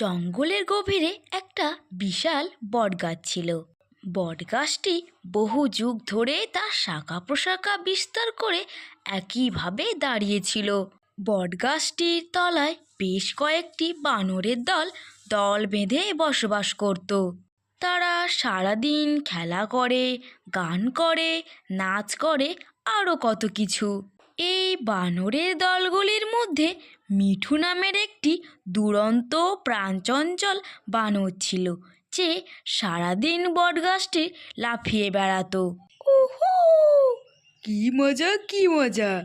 জঙ্গলের গভীরে একটা বিশাল বটগাছ ছিল। বটগাছটি বহু যুগ ধরে তার শাখা প্রশাখা বিস্তার করে একইভাবে দাঁড়িয়েছিল বটগাছটির তলায় বেশ কয়েকটি বানরের দল দল বেঁধে বসবাস করত। তারা সারাদিন খেলা করে, গান করে, নাচ করে, আরও কত কিছু। এই বানরের দলগুলির মধ্যে মিঠু নামের একটি দুরন্ত প্রাণচঞ্চল বানর ছিল যে সারাদিন বটগাছটি লাফিয়ে বেড়াতো। ওহো! কি মজা কি মজা।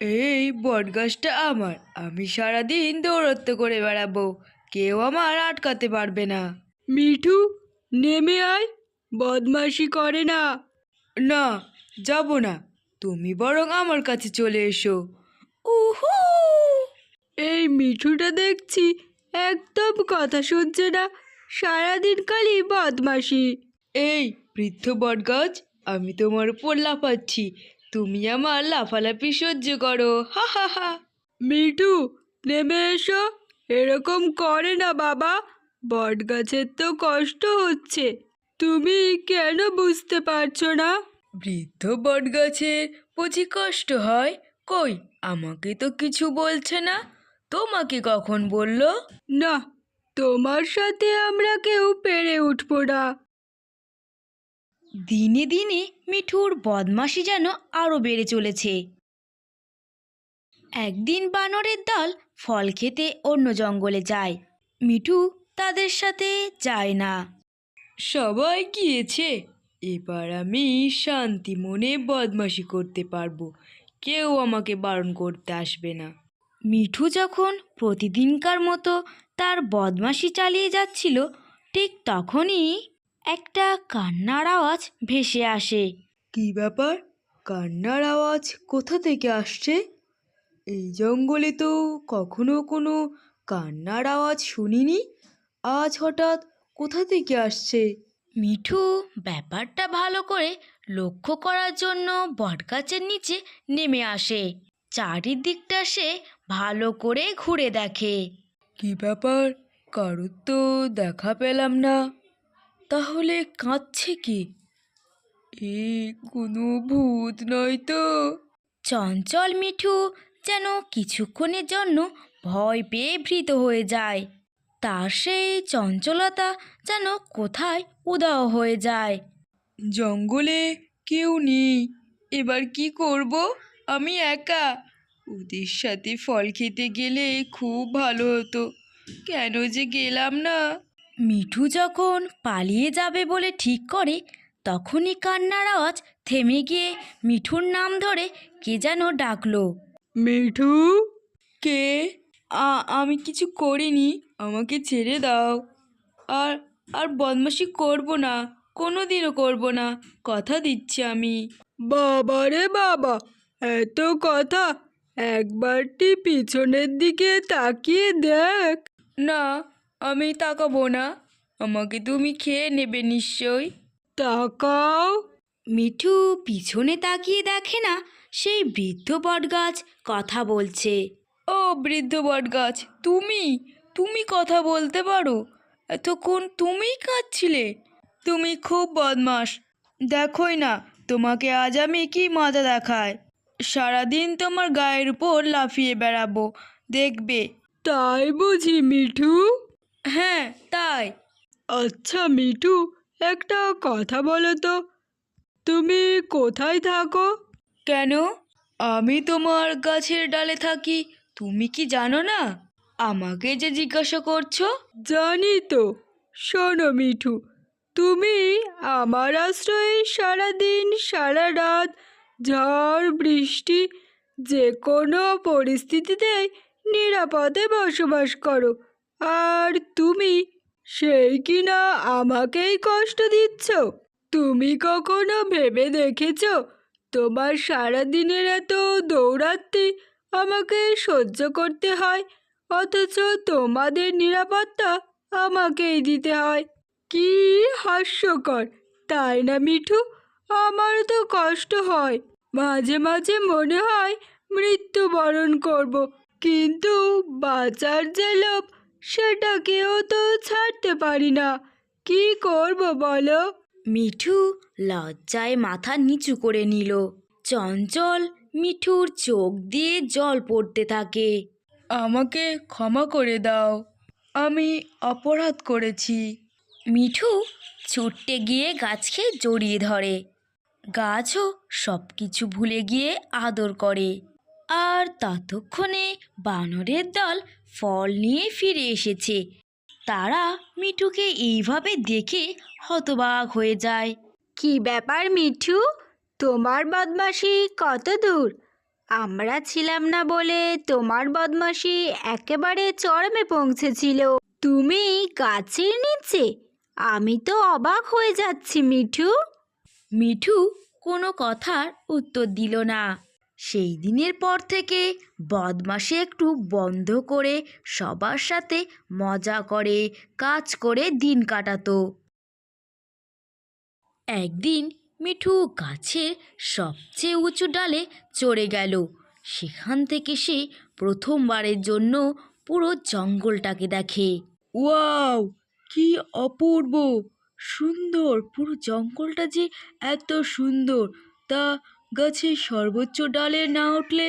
এই বটগাছটা আমার। আমি সারাদিন দৌড়ত্ব করে বেড়াবো। কেউ আমার আটকাতে পারবে না। মিঠু নেমে আয়। বদমাশি করে না। না যাব না। তুমি বরং আমার কাছে চলে এসো। উহু এই মিঠুটা দেখছি একদম কথা শুনছে না। সারাদিন খালি বদমাসি এই বৃদ্ধ বটগাছ আমি তোমার উপর লাফাচ্ছি। তুমি আমার লাফালাফি সহ্য করো। হা হা হা। মিঠু নেমে এসো। এরকম করে না বাবা। বটগাছের তো কষ্ট হচ্ছে। তুমি কেন বুঝতে পারছ না? বৃদ্ধ বটগাছের বুঝি কষ্ট হয়? কই আমাকে তো কিছু বলছে না? তোমাকে কখন বলল? না তোমার সাথে আমরা কেউ পেরে উঠবো না। দিনে দিনে মিঠুর বদমাশি যেন আরও বেড়ে চলেছে। একদিন বানরের দল ফল খেতে অন্য জঙ্গলে যায়। মিঠু তাদের সাথে যায় না। সবাই গিয়েছে। এবার আমি শান্তি মনে বদমাশি করতে পারব। কেউ আমাকে বারণ করতে আসবে না। মিঠু যখন প্রতিদিনকার মতো তার বদমাশি চালিয়ে যাচ্ছিল ঠিক তখনই একটা কান্নার আওয়াজ ভেসে আসে। কি ব্যাপার? কান্নার আওয়াজ কোথা থেকে আসছে? এই জঙ্গলে তো কখনো কোনো কান্নার আওয়াজ শুনিনি। আজ হঠাৎ কোথা থেকে আসছে? মিঠু ব্যাপারটা ভালো করে লক্ষ্য করার জন্য বটগাছের নিচে নেমে আসে। চারিদিকটা সে ভালো করে ঘুরে দেখে। কি ব্যাপার? কারোর তো দেখা পেলাম না। তাহলে কাঁদছে কি? এ কোনো ভূত নয় তো। চঞ্চল মিঠু যেন কিছুক্ষণের জন্য ভয় পেয়ে ভীত হয়ে যায়। তার সেই চঞ্চলতা যেন কোথায় উদাও হয়ে যায়। জঙ্গলে কেউ নেই। এবার কি করব? আমি একা। ওদের সাথে ফল খেতে গেলে খুব ভালো হতো। কেন যে গেলাম না? মিঠু যখন পালিয়ে যাবে বলে ঠিক করে তখনই কান্নার আওয়াজ থেমে গিয়ে মিঠুর নাম ধরে কে যেন ডাকলো। মিঠু? কে? আমি কিছু করিনি আমাকে ছেড়ে দাও। আর আর বদমাশি করব না কোনো দিনও করব না কথা দিচ্ছি আমি। বাবা রে বাবা এত কথা একবারটি পিছনের দিকে তাকিয়ে দেখ। না আমি তাকাবো না। আমাকে তুমি খেয়ে নেবে নিশ্চয় তাকাও। মিঠু পিছনে তাকিয়ে দেখে না সেই বৃদ্ধ বটগাছ কথা বলছে। ও বৃদ্ধ বটগাছ তুমি? তুমি কথা বলতে পারো? এতক্ষণ তুমিই কাঁদছিলে। তুমি খুব বদমাস দেখোই না তোমাকে আজ আমি কি মজা দেখায় সারাদিন তোমার গায়ের উপর লাফিয়ে বেড়াবো দেখবে। তাই বুঝি মিঠু? হ্যাঁ তাই। আচ্ছা মিঠু একটা কথা বলো তো। তুমি কোথায় থাকো? কেন? আমি তোমার গাছের ডালে থাকি তুমি কি জানো না? আমাকে যে জিজ্ঞাসা করছ? জানি তো। শোনো মিঠু তুমি আমার আশ্রয়ে সারাদিন সারা রাত ঝড়, বৃষ্টি, যে কোনো পরিস্থিতিতেই নিরাপদে বসবাস করো। আর তুমি সেই কিনা আমাকেই কষ্ট দিচ্ছ? তুমি কখনো ভেবে দেখেছ, তোমার সারা দিনের এত দৌড়াতে আমাকে সহ্য করতে হয়? অথচ তোমাদের নিরাপত্তা আমাকেই দিতে হয়। কি হাস্যকর! তাই না, মিঠু? আমার তো কষ্ট হয়। মাঝে মাঝে মনে হয় মৃত্যুবরণ করব কিন্তু বাঁচার যে লোভ সেটাকেও তো ছাড়তে পারি না। কি করব বলো? মিঠু লজ্জায় মাথা নিচু করে নিল। চঞ্চল মিঠুর চোখ দিয়ে জল পড়তে থাকে। আমাকে ক্ষমা করে দাও আমি অপরাধ করেছি। মিঠু ছুটতে গিয়ে গাছকে জড়িয়ে ধরে। গাছও সব কিছু ভুলে গিয়ে আদর করে। আর ততক্ষণে বানরের দল ফল নিয়ে ফিরে এসেছে। তারা মিঠুকে এইভাবে দেখে হতবাক হয়ে যায়। কি ব্যাপার মিঠু? তোমার বদমাশি কত দূর? আমরা ছিলাম না বলে তোমার বদমাশি একেবারে চরমে পৌঁছেছিল। তুমি গাছের নিচে। আমি তো অবাক হয়ে যাচ্ছি মিঠু। মিঠু কোনো কথার উত্তর দিল না। সেই দিনের পর থেকে বদমাসি একটু বন্ধ করে সবার সাথে মজা করে, কাজ করে দিন কাটাতো। একদিন মিঠু গাছের সবচেয়ে উঁচু ডালে চড়ে গেল। সেখান থেকে সে প্রথমবারের জন্য পুরো জঙ্গলটাকে দেখে। ওয়াও, কি অপূর্ব! সুন্দর পুরো জঙ্গলটা যে এত সুন্দর। তা গাছের সর্বোচ্চ ডালে না উঠলে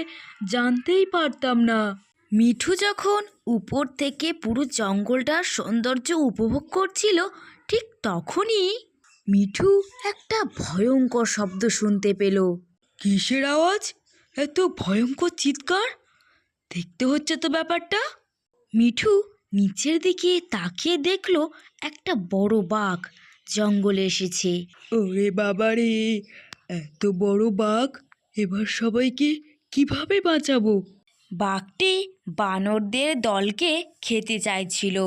জানতেই পারতাম না। মিঠু যখন উপর থেকে পুরো জঙ্গলটার সৌন্দর্য উপভোগ করছিল ঠিক তখনই মিঠু একটা ভয়ঙ্কর শব্দ শুনতে পেল। কিসের আওয়াজ? এত ভয়ঙ্কর চিৎকার? দেখতে হচ্ছে তো ব্যাপারটা। মিঠু নিচের দিকে তাকিয়ে দেখল একটা বড় বাঘ। জঙ্গলে এসেছে। ওরে বাবা রে এত বড় বাঘ এবার সবাইকে কীভাবে বাঁচাবো? বাঘটি বানরদের দলকে খেতে চাইছিল।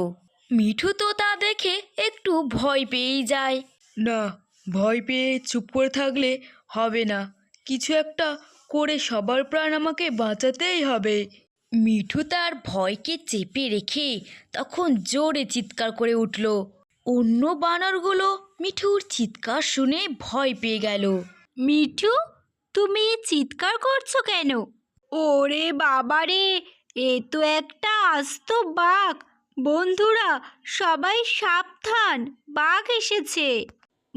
মিঠু তো তা দেখে একটু ভয় পেয়েই যায়। না ভয় পেয়ে চুপ করে থাকলে হবে না। কিছু একটা করে সবার প্রাণ আমাকে বাঁচাতেই হবে। মিঠু তার ভয়কে চেপে রেখে তখন জোরে চিৎকার করে উঠল। অন্য বানরগুলো মিঠুর চিৎকার শুনে ভয় পেয়ে গেল। মিঠু তুমি চিৎকার করছ কেন? ওরে বাবা রে এ তো একটা আস্ত বাঘ। বন্ধুরা সবাই সাবধান বাঘ এসেছে।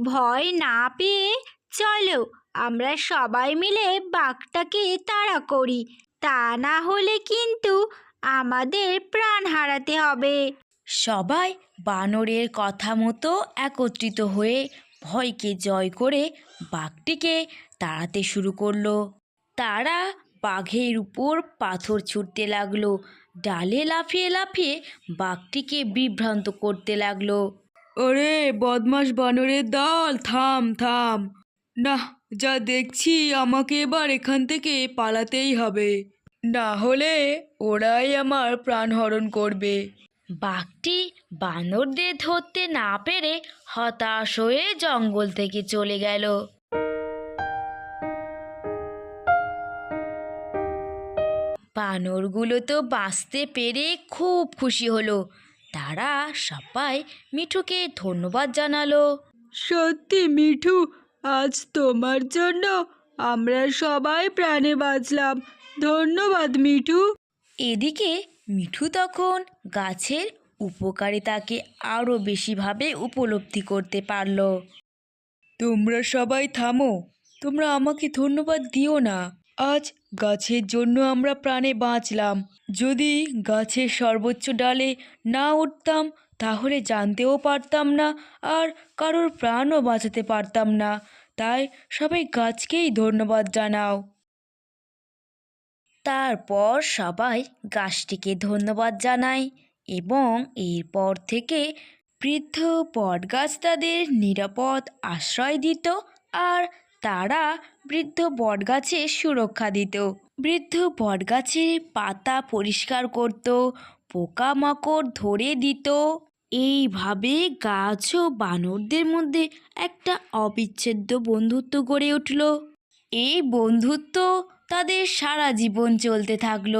ভয় না পেয়ে চলো আমরা সবাই মিলে বাঘটাকে তাড়া করি। তা না হলে কিন্তু আমাদের প্রাণ হারাতে হবে। সবাই বানরের কথা মতো একত্রিত হয়ে ভয়কে জয় করে বাঘটিকে তাড়াতে শুরু করল। তারা বাঘের উপর পাথর ছুটতে লাগল, ডালে লাফিয়ে লাফিয়ে বাঘটিকে বিভ্রান্ত করতে লাগল। ওরে বদমাস বানরের দল, থাম থাম। না, যা দেখছি আমাকে এবার এখান থেকে পালাতেই হবে। না হলে ওরাই আমার প্রাণহরণ করবে। বাঘটি বানরদের ধরতে না পেরে হতাশ হয়ে জঙ্গল থেকে চলে গেল। বানরগুলো তো বাঁচতে পেরে খুব খুশি হলো। তারা সবাই মিঠুকে ধন্যবাদ জানালো। সত্যি মিঠু আজ তোমার জন্য আমরা সবাই প্রাণে বাঁচলাম। ধন্যবাদ মিঠু। এদিকে মিঠু তখন গাছের উপকারিতাকে আরও বেশিভাবে উপলব্ধি করতে পারল। তোমরা সবাই থামো, তোমরা আমাকে ধন্যবাদ দিও না। আজ গাছের জন্য আমরা প্রাণে বাঁচলাম। যদি গাছের সর্বোচ্চ ডালে না উঠতাম, তাহলে জানতেও পারতাম না আর কারোর প্রাণও বাঁচাতে পারতাম না। তাই সবাই গাছকেই ধন্যবাদ জানাও। তারপর সবাই গাছটিকে ধন্যবাদ জানায় এবং এরপর থেকে বৃদ্ধ বটগাছ তাদের নিরাপদ আশ্রয় দিত আর তারা বৃদ্ধ বটগাছের সুরক্ষা দিত। বৃদ্ধ বটগাছের পাতা পরিষ্কার করত, পোকামাকড় ধরে দিত। এইভাবে গাছ ও বানরদের মধ্যে একটা অবিচ্ছেদ্য বন্ধুত্ব গড়ে উঠল। এই বন্ধুত্ব তাদের সারা জীবন চলতে থাকল।